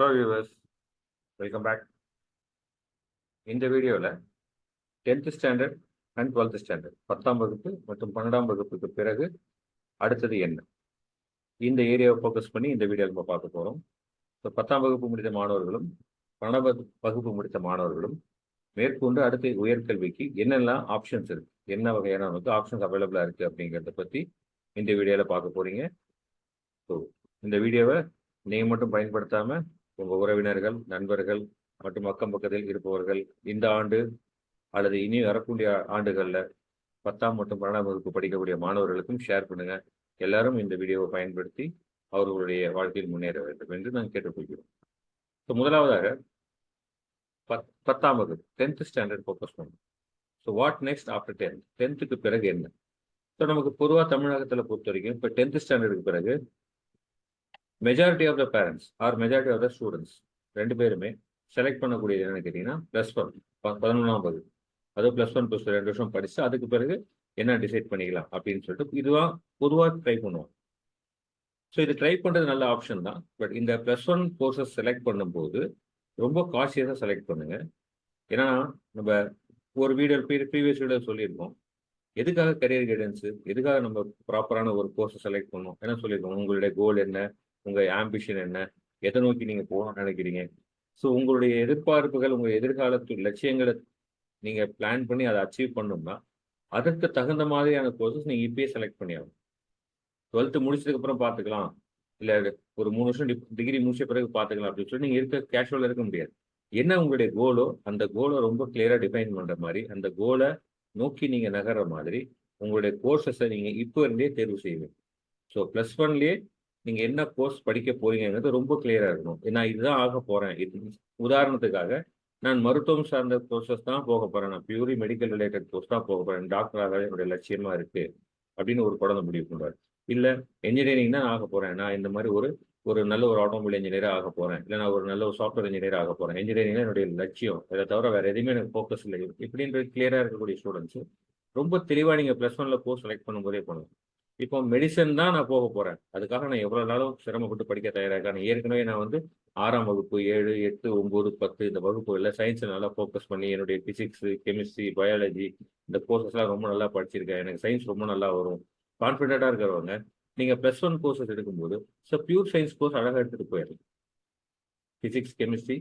Hello viewers welcome back இந்த வீடியோவில் tenth standard and twelfth standard பத்தாம் வகுப்பு மற்றும் பன்னெண்டாம் வகுப்புக்கு பிறகு அடுத்தது என்ன? இந்த ஏரியாவை ஃபோக்கஸ் பண்ணி இந்த வீடியோ நம்ம பார்க்க போகிறோம் ஸோ பத்தாம் வகுப்பு முடித்த மாணவர்களும் பன்னெண்டாம் வகுப்பு முடித்த மாணவர்களும் மேற்கொண்டு அடுத்த உயர்கல்விக்கு என்னெல்லாம் ஆப்ஷன்ஸ் இருக்குது என்ன வகையான வந்து ஆப்ஷன்ஸ் அவைலபிளாக இருக்குது அப்படிங்கிறத பற்றி இந்த வீடியோவில் பார்க்க போகிறீங்க ஸோ இந்த வீடியோவை நீங்கள் மட்டும் பயன்படுத்தாமல் உங்கள் உறவினர்கள் நண்பர்கள் மற்றும் அக்கம் பக்கத்தில் இருப்பவர்கள் இந்த ஆண்டு அல்லது இனி வரக்கூடிய ஆண்டுகளில் பத்தாம் மற்றும் பன்னெண்டாம் வகுப்பு படிக்கக்கூடிய மாணவர்களுக்கும் ஷேர் பண்ணுங்க. எல்லாரும் இந்த வீடியோவை பயன்படுத்தி அவர்களுடைய வாழ்க்கையில் முன்னேற வேண்டும் என்று நாங்கள் கேட்டுக்கொள்கிறோம். ஸோ முதலாவதாக பத் பத்தாம் வகுப்பு டென்த் ஸ்டாண்டர்ட் ஃபோக்கஸ் பண்ணும் so what next after tenth டென்த்துக்கு பிறகு என்ன? ஸோ நமக்கு பொதுவாக தமிழகத்தில் பொறுத்த வரைக்கும் இப்போ டென்த் ஸ்டாண்டர்டுக்கு பிறகு majority of the parents or majority of the students ரெண்டு பேருமே செலக்ட் பண்ணக்கூடியது என்னன்னு கேட்டிங்கன்னா ப்ளஸ் ஒன் பதினொன்றாம் வகுப்பு. அதுவும் ப்ளஸ் ஒன் ப்ளஸ் ரெண்டு வருஷம் படித்து அதுக்கு பிறகு என்ன டிசைட் பண்ணிக்கலாம் அப்படின்னு சொல்லிட்டு இதுவாக பொதுவாக ட்ரை பண்ணுவோம். ஸோ இது ட்ரை பண்ணுறது நல்ல ஆப்ஷன் தான். பட் இந்த ப்ளஸ் ஒன் கோர்சஸ் செலக்ட் பண்ணும்போது ரொம்ப காஷியஸாக செலக்ட் பண்ணுங்க. ஏன்னா நம்ம ஒரு வீடியோ ப்ரீவியஸ் வீடியோ சொல்லியிருக்கோம். எதுக்காக கரியர் கைடன்ஸு எதுக்காக நம்ம ப்ராப்பரான ஒரு கோர்ஸை செலக்ட் பண்ணோம் என்ன சொல்லியிருக்கோம்? உங்களுடைய கோல் என்ன? உங்கள் ஆம்பிஷன் என்ன? எதை நோக்கி நீங்கள் போகணும்னு நினைக்கிறீங்க? ஸோ உங்களுடைய எதிர்பார்ப்புகள் உங்கள் எதிர்காலத்து லட்சியங்களை நீங்கள் பிளான் பண்ணி அதை அச்சீவ் பண்ணணும்னா அதற்கு தகுந்த மாதிரியான கோர்சஸ் நீங்கள் இப்பயே செலக்ட் பண்ணி ஆகணும். டுவெல்த்து முடிச்சதுக்கப்புறம் பார்த்துக்கலாம். இல்லை ஒரு மூணு வருஷம் டிகிரி முடிச்ச பிறகு பார்த்துக்கலாம் அப்படின்னு சொல்லி நீங்கள் இருக்க கேஷுவலாக இருக்க முடியாது. என்ன உங்களுடைய கோலோ அந்த கோலை ரொம்ப கிளியராக டிஃபைன் பண்ணுற மாதிரி அந்த கோலை நோக்கி நீங்கள் நகர்ற மாதிரி உங்களுடைய கோர்சஸை நீங்கள் இப்போ இருந்தே தேர்வு செய்வீங்க ஸோ ப்ளஸ் ஒன்லேயே நீங்கள் என்ன கோர்ஸ் படிக்க போறீங்கிறது ரொம்ப கிளியராக இருக்கணும். நான் இதுதான் ஆக போகிறேன் இது உதாரணத்துக்காக நான் மருத்துவம் சார்ந்த கோர்சஸ் தான் போக போகிறேன் நான் பியூரி மெடிக்கல் ரிலேட்டட் கோர்ஸ் தான் போக போகிறேன் டாக்டராக என்னுடைய லட்சியமாக இருக்குது அப்படின்னு ஒரு குழந்தை முடிவு பண்ணுவார் இல்லை என்ஜினியரிங் தான் ஆக போகிறேன் நான் இந்த மாதிரி ஒரு ஒரு நல்ல ஒரு ஆட்டோமொபைல் இன்ஜினியராக ஆக போகிறேன் இல்லை நான் ஒரு நல்ல ஒரு சாஃப்ட்வேர் இன்ஜினியர் ஆக போகிறேன் இன்ஜினியரிங் என்னுடைய லட்சியம். இதை தவிர வேறு எதுவுமே எனக்கு ஃபோக்கஸ் இல்லை. இப்படின்ற கிளியராக இருக்கக்கூடிய ஸ்டூடெண்ட்ஸு ரொம்ப தெளிவாக நீங்கள் ப்ளஸ் ஒனில் கோர்ஸ் செலக்ட் பண்ணும்போதே பண்ணலாம் இப்போ மெடிசன் தான் நான் போக போகிறேன் அதுக்காக நான் எவ்வளோ நாளும் சிரமப்பட்டு படிக்க தயாராக நான் ஏற்கனவே நான் வந்து ஆறாம் வகுப்பு ஏழு எட்டு ஒம்பது பத்து இந்த வகுப்புகளில் சயின்ஸை நல்லா ஃபோக்கஸ் பண்ணி என்னுடைய ஃபிசிக்ஸு கெமிஸ்ட்ரி பயாலஜி இந்த கோர்சஸ்லாம் ரொம்ப நல்லா படிச்சிருக்கேன். எனக்கு சயின்ஸ் ரொம்ப நல்லா வரும். கான்ஃபிடென்ட்டாக இருக்கிறவங்க நீங்கள் ப்ளஸ் ஒன் கோர்சஸ் எடுக்கும்போது ஸோ பியூர் சயின்ஸ் கோர்ஸ் அழகாக எடுத்துகிட்டு போயிடலாம். ஃபிசிக்ஸ் கெமிஸ்ட்ரி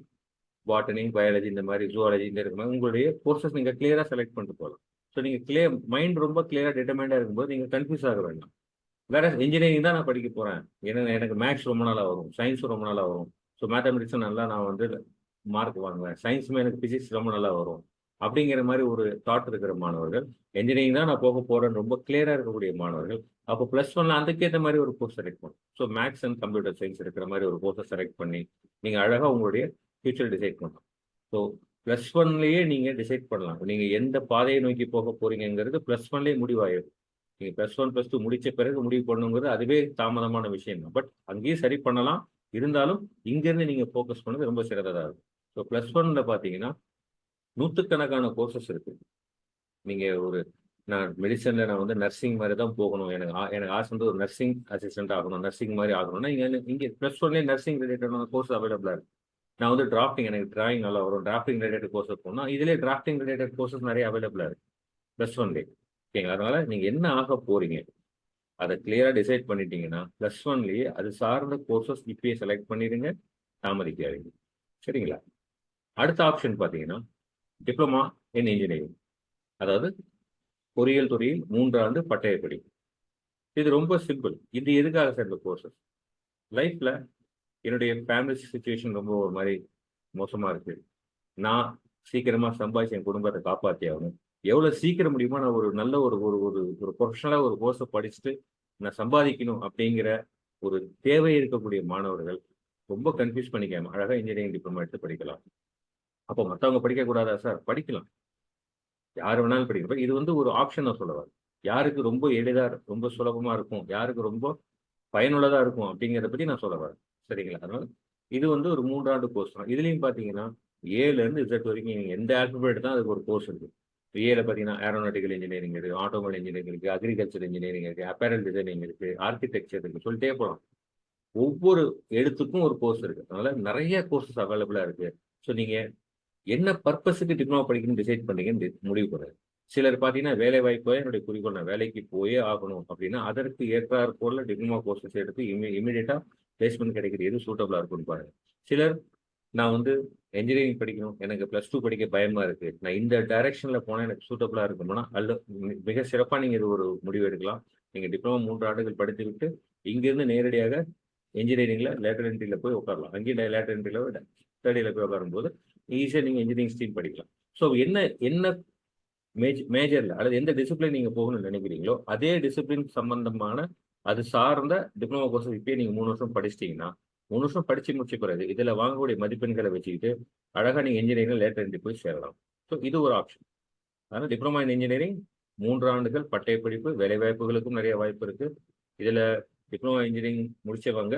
பாட்டனி பயாலஜி இந்த மாதிரி ஜுவாலஜி இந்த இருக்கிற மாதிரி உங்களுடைய கோர்சஸ் நீங்கள் கிளியராக செலக்ட் பண்ணிட்டு போகலாம். ஸோ நீங்கள் கிளியர் மைண்ட் ரொம்ப கிளியராக டிட்டர்மைண்டாக இருக்கும்போது நீங்கள் கன்ஃபியூஸ் ஆக வேண்டாம். வேற இன்ஜினியரிங் தான் நான் படிக்க போகிறேன் ஏன்னா எனக்கு மேக்ஸ் ரொம்ப நாளாக வரும். சயின்ஸ் ரொம்ப நாளாக வரும். ஸோ மேத்தமெட்டிக்ஸும் நல்லா நான் வந்து மார்க் வாங்குவேன். சயின்ஸுமே எனக்கு ஃபிசிக்ஸ் ரொம்ப நல்லா வரும். அப்படிங்கிற மாதிரி ஒரு தாட் இருக்கிற மாணவர்கள் இன்ஜினியரிங் தான் நான் போக போகிறேன்னு ரொம்ப கிளியராக இருக்கக்கூடிய மாணவர்கள் அப்போ ப்ளஸ் ஒன்ல அதுக்கேற்ற மாதிரி ஒரு கோர்ஸ் செலக்ட் பண்ணும் so maths and computer science இருக்கிற மாதிரி ஒரு கோர்ஸை செலக்ட் பண்ணி நீங்கள் அழகாக உங்களுடைய ஃபியூச்சர் டிசைட் பண்ணலாம். ஸோ ப்ளஸ் ஒன்லேயே நீங்கள் டிசைட் பண்ணலாம். நீங்கள் எந்த பாதையை நோக்கி போக போறீங்கிறது ப்ளஸ் ஒன்லேயே முடிவாயிடும் நீங்கள் ப்ளஸ் ஒன் ப்ளஸ் டூ முடிச்ச பிறகு முடிவு பண்ணுங்கிறது அதுவே தாமதமான விஷயம் தான். பட் அங்கேயும் சரி பண்ணலாம். இருந்தாலும் இங்கேருந்து நீங்கள் ஃபோக்கஸ் பண்ணது ரொம்ப சிறந்ததாக இருக்கும். ஸோ ப்ளஸ் ஒன்ல பார்த்தீங்கன்னா நூற்றுக்கணக்கான கோர்சஸ் இருக்கு. நீங்கள் ஒரு நான் மெடிசனில் நான் வந்து நர்சிங் மாதிரி தான் போகணும். எனக்கு எனக்கு ஆசை வந்து ஒரு நர்சிங் அசிஸ்டன்ட் ஆகணும். நர்சிங் மாதிரி ஆகணும்னா இங்கே இங்கே ப்ளஸ் ஒன்லேயே நர்சிங் ரிலேட்டடான கோர்ஸ் அவைலபிளாக இருக்குது நான் வந்து டிராஃப்டிங் எனக்கு டிராயிங் நல்லா வரும். டிராஃப்டிங் ரிலேட்டட் கோர்ஸ் போனால் இதிலே டிராஃப்டிங் ரிலேட்டட் கோர்சஸ் நிறைய அவைலபிளாக இருக்குது ப்ளஸ் ஒன்லே ஓகேங்களா? அதனால் நீங்கள் என்ன ஆக போகிறீங்க அதை கிளியராக டிசைட் பண்ணிட்டீங்கன்னா ப்ளஸ் ஒன்லேயே அது சார்ந்த கோர்சஸ் இப்பயே செலக்ட் பண்ணிடுங்க தாமதிக்காதீங்க. சரிங்களா? அடுத்த ஆப்ஷன் பார்த்தீங்கன்னா டிப்ளமா இன் இன்ஜினியரிங் அதாவது பொறியியல் துறையில் மூன்றாண்டு பட்டயப்படி. இது ரொம்ப சிம்பிள் இது எதுக்காக சேர்ந்த கோர்சஸ் லைஃப்பில் என்னுடைய ஃபேமிலி சுச்சுவேஷன் ரொம்ப ஒரு மாதிரி மோசமா இருக்கு. நான் சீக்கிரமா சம்பாதிச்சு என் குடும்பத்தை காப்பாற்றி ஆகணும். எவ்வளவு சீக்கிரம் முடியுமோ நான் ஒரு நல்ல ஒரு ஒரு ஒரு ஒரு ப்ரொஃபஷனலாக ஒரு கோர்ஸை படிச்சுட்டு நான் சம்பாதிக்கணும் அப்படிங்கிற ஒரு தேவை இருக்கக்கூடிய மாணவர்கள் ரொம்ப கன்ஃபியூஸ் பண்ணிக்காம அழகா இன்ஜினியரிங் டிப்ளமா எடுத்து படிக்கலாம். அப்போ மற்றவங்க படிக்கக்கூடாதா சார் படிக்கலாம். யார் வேணாலும் படிக்கலாம். இது வந்து ஒரு ஆப்ஷனை சொல்லுவார் யாருக்கு ரொம்ப எளிதா ரொம்ப சுலபமா இருக்கும் யாருக்கு ரொம்ப பயனுள்ளதா இருக்கும் அப்படிங்கிறத பத்தி நான் சொல்ல வரேன். சரிங்களா? அதனால இது வந்து ஒரு மூன்றாண்டு கோர்ஸ் தான். இதுலயும் பாத்தீங்கன்னா ஏலேருந்து இசட் வரைக்கும் நீங்கள் எந்த ஆல்பபெட் தான் அதுக்கு ஒரு கோர்ஸ் இருக்கு. ஏல பாத்தீங்கன்னா ஏரோநாட்டிக்கல் இன்ஜினியரிங் இருக்கு ஆட்டோமொபைல் இன்ஜினியரிங் இருக்கு அக்ரிகல்ச்சர் இன்ஜினியரிங் இருக்கு அப்பேரல் டிசைனிங் இருக்கு ஆர்கிடெக்சர் இருக்குது சொல்லிட்டே போகலாம் ஒவ்வொரு எழுத்துக்கும் ஒரு கோர்ஸ் இருக்கு. அதனால நிறைய கோர்சஸ் அவைலபிளா இருக்கு. ஸோ நீங்கள் என்ன பர்பஸுக்கு டிப்ளமா படிக்கணும்னு டிசைட் பண்ணுறீங்கன்னு முடிவு பண்ணுறது சிலர் பார்த்தீங்கன்னா வேலை வாய்ப்பு என்னுடைய குறிக்கோள் நான் வேலைக்கு போயே ஆகணும் அப்படின்னா அதற்கு ஏற்றாற் போல டிப்ளமா கோர்சஸ் எடுத்து இமி இமீடியட்டாக பிளேஸ்மெண்ட் கிடைக்கிறது எது சூட்டபுளாக இருக்கும்னு பாருங்கள் சிலர் நான் வந்து என்ஜினியரிங் படிக்கணும் எனக்கு ப்ளஸ் டூ படிக்க பயமாக இருக்குது நான் இந்த டைரெக்ஷனில் போனால் எனக்கு சூட்டபுளாக இருக்கும்னா அல்ல மிக சிறப்பாக நீங்கள் இது ஒரு முடிவு எடுக்கலாம். நீங்கள் டிப்ளமோ மூன்று ஆண்டுகள் படித்துவிட்டு இங்கேருந்து நேரடியாக என்ஜினியரிங்கில் லேட்டர் என்ட்ரியில் போய் உட்காரலாம். அங்கேயும் லேட்டர் என்ட்ரியில் விட தேர்ட் போய் உட்காரும்போது ஈஸியாக நீங்கள் இன்ஜினியரிங் ஸ்ட்ரீம் படிக்கலாம். ஸோ என்ன என்ன மேஜ் மேஜரில் அல்லது எந்த டிசிப்ளின் நீங்கள் போகணும்னு நினைக்கிறீங்களோ அதே டிசிப்ளின் சம்பந்தமான அது சார்ந்த டிப்ளமோ கோர்ஸ் இப்பயே நீங்கள் மூணு வருஷம் படிச்சிட்டிங்கன்னா மூணு வருஷம் படித்து முடிச்ச பிறகு இதில் வாங்கக்கூடிய மதிப்பெண்களை வச்சுக்கிட்டு அழகாக நீங்கள் இன்ஜினியரிங் லேட்டர் என்ட்ரி போய் சேரலாம். ஸோ இது ஒரு ஆப்ஷன் அதனால் டிப்ளமா இன் இன்ஜினியரிங் மூன்று ஆண்டுகள் பட்டய படிப்பு வேலைவாய்ப்புகளுக்கும் நிறைய வாய்ப்பு இருக்குது இதில் டிப்ளமா இன்ஜினியரிங் முடித்தவங்க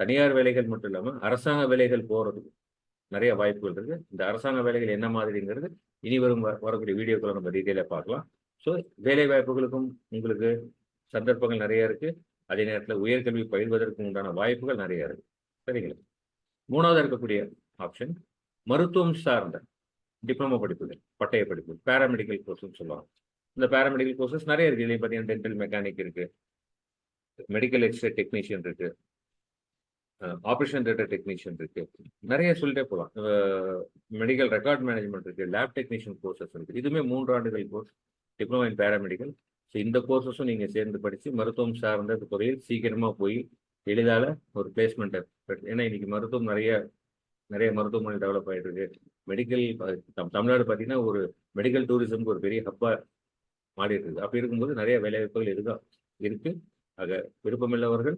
தனியார் வேலைகள் மட்டும் இல்லாமல் அரசாங்க வேலைகள் போகிறதுக்கு நிறைய வாய்ப்புகள் இருக்கு. இந்த அரசாங்க வேலைகள் என்ன மாதிரிங்கிறது இனி வரும் வ- வரக்கூடிய வீடியோக்களை நம்ம டீட்டெயிலாக பார்க்கலாம். ஸோ வேலை வாய்ப்புகளுக்கும் உங்களுக்கு சந்தர்ப்பங்கள் நிறைய இருக்கு. அதே நேரத்தில் உயர்கல்வி பயில்வதற்கு உண்டான வாய்ப்புகள் நிறைய இருக்கு. சரிங்களா? மூணாவது இருக்கக்கூடிய ஆப்ஷன் மருத்துவம் சார்ந்த டிப்ளமோ படிப்புகள் பட்டய படிப்பு பேராமெடிக்கல் கோர்ஸ்னு சொல்லுவாங்க. இந்த பேராமெடிக்கல் கோர்சஸ் நிறைய இருக்கு. இதுலேயும் பார்த்தீங்கன்னா டென்டல் மெக்கானிக் இருக்கு. மெடிக்கல் எக்ஸ்ரே டெக்னீஷியன் இருக்கு. ஆப்ரேஷன் தேட்டர் டெக்னீஷியன் இருக்கு. நிறைய சொல்லிட்டே போகலாம் மெடிக்கல் ரெக்கார்ட் மேனேஜ்மெண்ட் இருக்கு. லேப் டெக்னீஷியன் கோர்சஸ் இருக்கு. இதுவுமே மூன்று ஆண்டுகள் course diploma in paramedical so இந்த கோர்சஸும் நீங்கள் சேர்ந்து படித்து மருத்துவம் சார்ந்த துறையில் சீக்கிரமாக போய் எளிதால ஒரு பிளேஸ்மெண்ட்டை ஏன்னா இன்னைக்கு மருத்துவம் நிறைய நிறைய மருத்துவமனை டெவலப் ஆகிட்டு இருக்கு மெடிக்கல் தமிழ்நாடு பார்த்தீங்கன்னா ஒரு மெடிக்கல் டூரிசம்க்கு ஒரு பெரிய ஹப்பாக மாறிட்டு இருக்கு அப்படி இருக்கும்போது நிறைய வேலைவாய்ப்புகள் இதுதான் இருக்கு ஆக விருப்பமில்லவர்கள்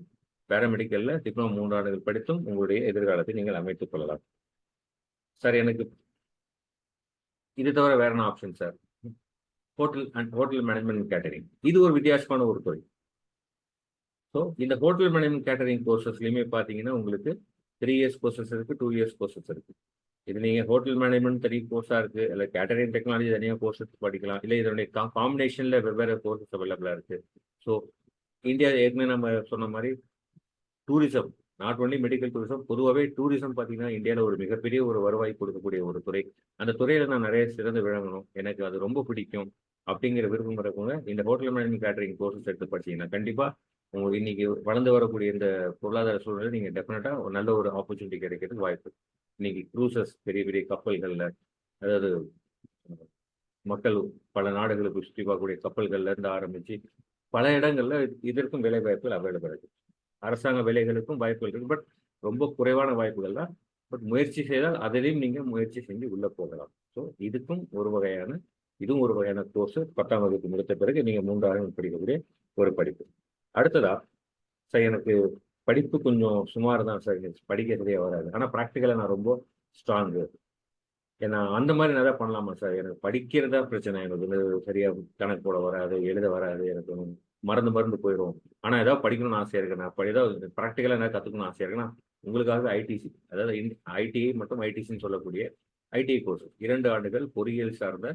பேராமெடிக்கல்ல டிப்ளமோ மூன்று ஆண்டுகள் படித்தும் உங்களுடைய எதிர்காலத்தை நீங்கள் அமைத்துக் கொள்ளலாம். சார் எனக்கு இது தவிர வேற என்ன option sir hotel and hotel management catering இது ஒரு வித்தியாசமான ஒரு துறை ஸோ இந்த ஹோட்டல் மேனேஜ்மெண்ட் கேட்டரிங் கோர்சஸ்லையுமே பார்த்தீங்கன்னா உங்களுக்கு த்ரீ இயர்ஸ் கோர்சஸ் இருக்கு டூ இயர்ஸ் கோர்சஸ் இருக்கு. இது நீங்கள் ஹோட்டல் மேனேஜ்மெண்ட் தனி கோர்ஸாக இருக்கு இல்லை கேட்டரிங் டெக்னாலஜி தனியாக கோர்ஸ் எடுத்து படிக்கலாம் இல்லை இதனுடைய காம்பினேஷனில் வெவ்வேறு கோர்சஸ் அவைலபிளாக இருக்கு. ஸோ இந்தியா ஏற்கனவே நம்ம சொன்ன மாதிரி tourism not only medical tourism பொதுவாகவே டூரிசம் பார்த்தீங்கன்னா இந்தியாவில் ஒரு மிகப்பெரிய ஒரு வருவாய் கொடுக்கக்கூடிய ஒரு துறை. அந்த துறையில நான் நிறைய சிறந்து விளங்கணும். எனக்கு அது ரொம்ப பிடிக்கும். அப்படிங்கிற விருப்பம் இருக்கவங்க இந்த ஹோட்டல் மேனேஜ்மெண்ட் கேட்டரிங் கோர்சஸ் எடுத்து படிச்சீங்கன்னா கண்டிப்பா உங்களுக்கு இன்னைக்கு வளர்ந்து வரக்கூடிய இந்த பொருளாதார சூழ்நிலை நீங்க டெஃபினட்டா ஒரு நல்ல ஒரு ஆப்பர்ச்சுனிட்டி கிடைக்கிறதுக்கு வாய்ப்பு. இன்னைக்கு க்ரூசஸ் பெரிய பெரிய கப்பல்கள்ல அதாவது மக்கள் பல நாடுகளுக்கு சுற்றி பார்க்கக்கூடிய கப்பல்கள்ல இருந்து ஆரம்பிச்சு பல இடங்கள்ல இதற்கும் வேலை வாய்ப்புகள் அவைலபிள் இருக்கு. அரசாங்க வேலைகளுக்கும் வாய்ப்புகள் இருக்கு. பட் ரொம்ப குறைவான வாய்ப்புகள் தான். பட் முயற்சி செய்தால் அதிலையும் நீங்க முயற்சி செஞ்சு உள்ள போகலாம். ஸோ இதுக்கும் ஒரு வகையான இதுவும் ஒரு வகையான கோர்ஸ் பத்தாம் வகுப்பு முடித்த பிறகு நீங்க மூன்றாயிரம் படிக்கக்கூடிய ஒரு படிப்பு. அடுத்ததா சார் எனக்கு படிப்பு கொஞ்சம் சுமார் தான் சார் படிக்கிறதே வராது. ஆனா ப்ராக்டிக்கலா நான் ரொம்ப ஸ்ட்ராங்கு ஏன்னா அந்த மாதிரி நிறையா பண்ணலாமா சார் எனக்கு படிக்கிறதா பிரச்சனை. எனக்கு வந்து சரியா கணக்கு போட வராது எழுத வராது. எனக்கு மறந்து மறந்து போயிடும். ஆனா ஏதாவது படிக்கணும்னு ஆசையா இருக்கு. நான் ஏதாவது ப்ராக்டிக்கலா என்ன கற்றுக்கணும்னு ஆசையா இருக்குன்னா உங்களுக்காக ஐடிசி அதாவது ஐடிஐ மற்றும் ஐடிசின்னு சொல்லக்கூடிய ஐடிஐ கோர்ஸ் இரண்டு ஆண்டுகள் பொறியியல் சார்ந்த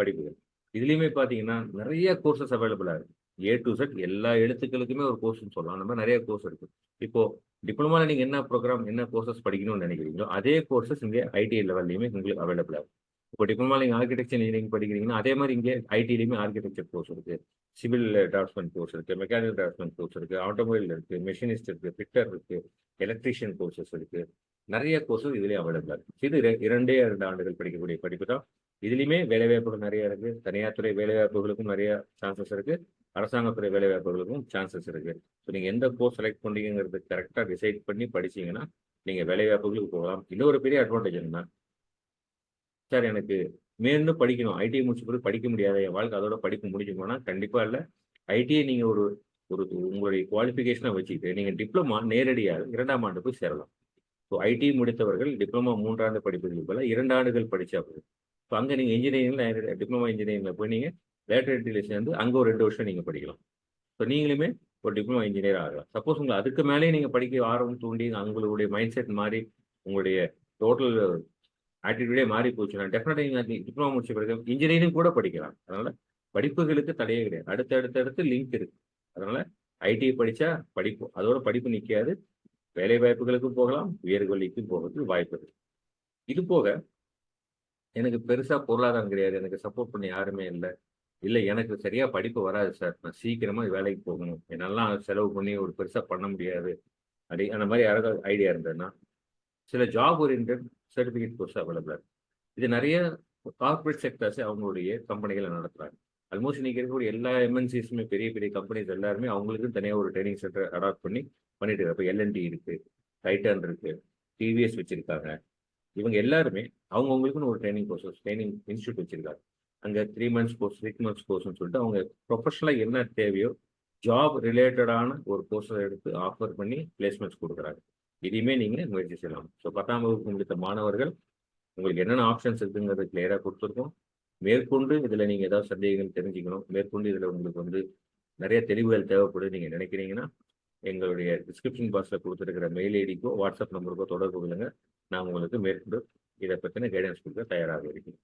படிப்புகள். இதுலயுமே பார்த்தீங்கன்னா நிறைய கோர்சஸ் அவைலபிளா இருக்கு. ஏ டு செட் எல்லா எழுத்துக்களுக்குமே ஒரு கோர்ஸ்னு சொல்லலாம். அந்த மாதிரி நிறைய கோர்ஸ் இருக்கு. இப்போ டிப்ளமாவில் நீங்கள் என்ன ப்ரோக்ராம் என்ன கோர்சஸ் படிக்கணும்னு நினைக்கிறீங்களோ அதே கோர்சஸ் இங்கே ஐடி லெவல்லையுமே உங்களுக்கு அவைலபிளா இருக்கும் இப்போ டிப்ளமா நீங்கள் ஆர்கிடெக்சர் இன்ஜினியரிங் படிக்கிறீங்கன்னா அதே மாதிரி இங்கே ஐடிலையுமே ஆர்கிடெக்சர் கோர்ஸ் இருக்கு. சிவில் டிராஃப்ட்ஸ்மேன் கோர்ஸ் இருக்கு மெக்கானிக்கல் டிராஃப்ட்ஸ்மேன் கோர்ஸ் இருக்கு ஆட்டோமொபைல் இருக்கு மெஷினிஸ்ட் இருக்கு ஃபிட்டர் இருக்கு எலக்ட்ரீஷியன் கோர்சஸ் இருக்கு. நிறைய கோர்சஸ் இதுலேயே அவைலபிள் இருக்கு. இது இரண்டே இரண்டு ஆண்டுகள் படிக்கக்கூடிய படிப்பு தான் இதுலையுமே வேலைவாய்ப்புகள் நிறைய இருக்கு. தனியார் துறை வேலைவாய்ப்புகளுக்கும் நிறைய சான்சஸ் இருக்கு. அரசாங்கத்துறை வேலைவாய்ப்புகளுக்கும் சான்சஸ் இருக்கு. ஸோ நீங்க எந்த கோர்ஸ் செலக்ட் பண்ணீங்கிறது கரெக்டா டிசைட் பண்ணி படிச்சீங்கன்னா நீங்க வேலைவாய்ப்புகளுக்கு போகலாம். இன்னொரு பெரிய அட்வான்டேஜ் என்ன சார் எனக்கு மேலும் படிக்கணும். ஐடிஐ முடிச்ச பிறகு படிக்க முடியாத. என் வாழ்க்கை அதோட படிப்பு முடிஞ்சு போனால் கண்டிப்பா இல்ல. ஐடிஐ நீங்க ஒரு ஒரு உங்களுடைய குவாலிஃபிகேஷனை வச்சுக்கிட்டு நீங்க டிப்ளமா நேரடியாக இரண்டாம் ஆண்டு போய் சேரலாம். ஸோ ஐடி முடித்தவர்கள் டிப்ளமா மூன்றாண்டு படிப்புகளுக்கு போல இரண்டு ஆண்டுகள் படிச்சா போதும். ஸோ அங்கே நீங்கள் இன்ஜினியரிங்கில் டிப்ளமா இன்ஜினியரிங்கில் போய் நீங்கள் லேட்டர் என்ட்ரியில் சேர்ந்து அங்கே ஒரு ரெண்டு வருஷம் நீங்கள் படிக்கலாம். ஸோ நீங்களுமே ஒரு டிப்ளமா இன்ஜினியர் ஆகலாம். சப்போஸ் உங்களுக்கு அதுக்கு மேலேயே நீங்கள் படிக்க ஆர்வம் தூண்டி உங்களுடைய மைண்ட் செட் மாறி உங்களுடைய டோட்டல் ஆட்டிடியூடே மாறி போச்சுன்னா டெஃபினட்டாக நீங்கள் டிப்ளமா முடிச்ச பிறகு இன்ஜினியரிங் கூட படிக்கலாம். அதனால் படிப்புகளுக்கு தடையே கிடையாது. அடுத்த அடுத்து அடுத்து லிங்க் இருக்கு. அதனால் ஐடி படித்தா படிப்பு அதோட படிப்பு நிற்காது வேலை வாய்ப்புகளுக்கும் போகலாம். உயர்கல்விக்கும் போகிறதுக்கு வாய்ப்பு இருக்கு. இது போக எனக்கு பெருசா பொருளாதாரம் கிடையாது. எனக்கு சப்போர்ட் பண்ண யாருமே இல்லை. இல்லை எனக்கு சரியா படிப்பு வராது சார் நான் சீக்கிரமா வேலைக்கு போகணும். என்னெல்லாம் செலவு பண்ணி ஒரு பெருசா பண்ண முடியாது. அப்படி அந்த மாதிரி யாராவது ஐடியா இருந்ததுன்னா சில ஜாப் ஓரியன்ட் சர்டிஃபிகேட் கோர்ஸ் அவைலபிளாக இது நிறைய கார்பரேட் செக்டர்ஸ் அவங்களுடைய கம்பெனிகளை நடத்துறாங்க. ஆல்மோஸ்ட் இன்னைக்கு இருக்கக்கூடிய எல்லா எம்என்சிஸுமே பெரிய பெரிய கம்பெனிஸ் எல்லாருமே அவங்களுக்கும் தனியாக ஒரு ட்ரைனிங் சென்டர் அடாப்ட் பண்ணி பண்ணிட்டு இருக்காங்க. இப்போ எல்என்டி இருக்கு டைட்டன் இருக்கு டிவிஎஸ் வச்சிருக்காங்க. இவங்க எல்லாருமே அவங்கவுங்களுக்குன்னு ஒரு ட்ரைனிங் கோர்சஸ் ட்ரைனிங் இன்ஸ்டியூட் வச்சிருக்காங்க. அங்கே three months course six months கோர்ஸ்னு சொல்லிட்டு அவங்க ப்ரொஃபஷனலாக என்ன தேவையோ ஜாப் ரிலேட்டடான ஒரு கோர்ஸை எடுத்து ஆஃபர் பண்ணி பிளேஸ்மெண்ட்ஸ் கொடுக்குறாங்க. இதையுமே நீங்கள் முயற்சி செய்யலாம். ஸோ பத்தாம் வகுப்பு முடித்த மாணவர்கள் உங்களுக்கு என்னென்ன ஆப்ஷன்ஸ் இருக்குங்கிறது கிளியராக கொடுத்துருக்கோம். மேற்கொண்டு இதில் நீங்கள் ஏதாவது சந்தேகங்கள் தெரிஞ்சுக்கணும். மேற்கொண்டு இதில் உங்களுக்கு வந்து நிறைய தெளிவுகள் தேவைப்படுது நீங்கள் நினைக்கிறீங்கன்னா எங்களுடைய டிஸ்கிரிப்ஷன் பாக்ஸில் கொடுத்துருக்கிற மெயில் ஐடிக்கோ வாட்ஸ்அப் நம்பருக்கோ தொடர்பு கொள்ளுங்கள் நான் உங்களுக்கு மேற்கொண்டு இதை பற்றின கைடன்ஸ் கொடுக்க தயாராக இருக்கிறேன்